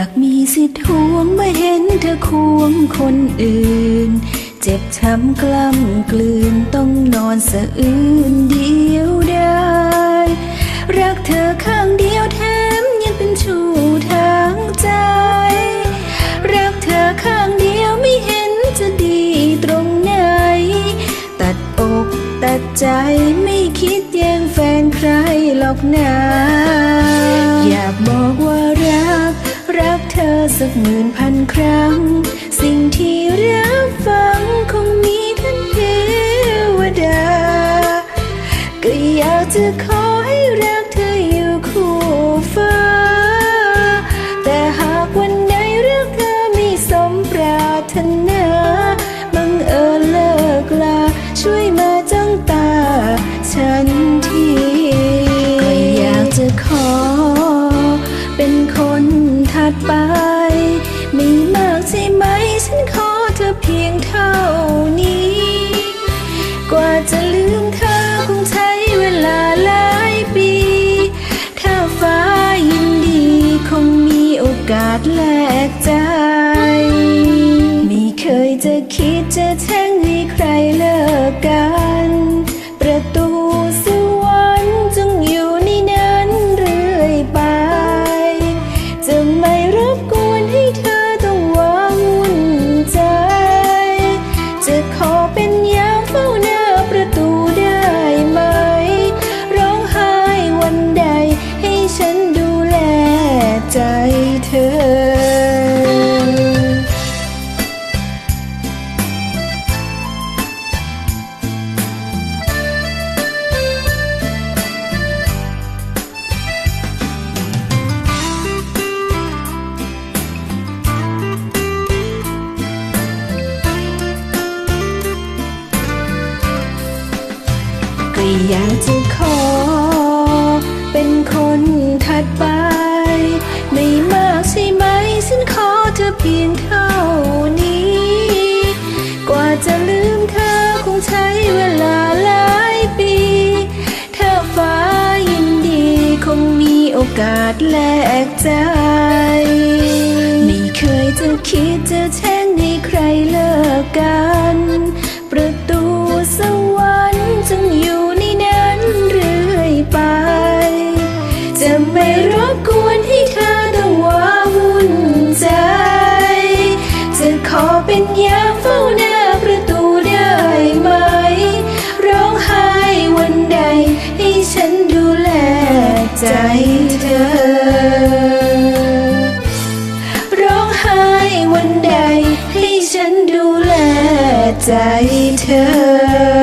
ากมื่เห็นเธอควงคนอื่น เจ็บช้ำกล้ำกลืนต้องนอนสะอื้นเดียวดายรักเธอข้างเดียวแถมยังเป็นชู้ทางใจ รักเธอข้างเดียวไม่เห็นจะดีตรงไหน ตัดอกตัดใจไม่คิดแย่งแฟนใครหรอกนะ อยากบอกว่า สักหมื่นพันครั้ง สิ่งที่รับฟังคงมีท่านเทวดา ก็อยากจะขอให้รักเธออยู่คู่ฟ้า แต่หากวันใดรักเธอไม่สมปรารถนาบังเอิญเลิกลา ช่วยมาจ้องตา ฉันทีก็อยากจะขอ เป็นคนถัดไป เท่านี้ กว่าจะลืมเธอคงใช้เวลาหลายปี ถ้าฟ้ายินดีคงมีโอกาสแลกใจ ไม่เคยจะคิดจะแช่งให้ใครเลิกกัน อยากจะขอ เป็นคนถัดไป ไม่มากใช่ไหมฉันขอเธอเพียงเท่านี้ กว่าจะลืมเธอคงใช้เวลาหลายปีถ้าฟ้ายินดีคงมีโอกาสแลกใจ ไม่เคยจะคิดจะแช่งให้ใครเลิกกัน 在一天。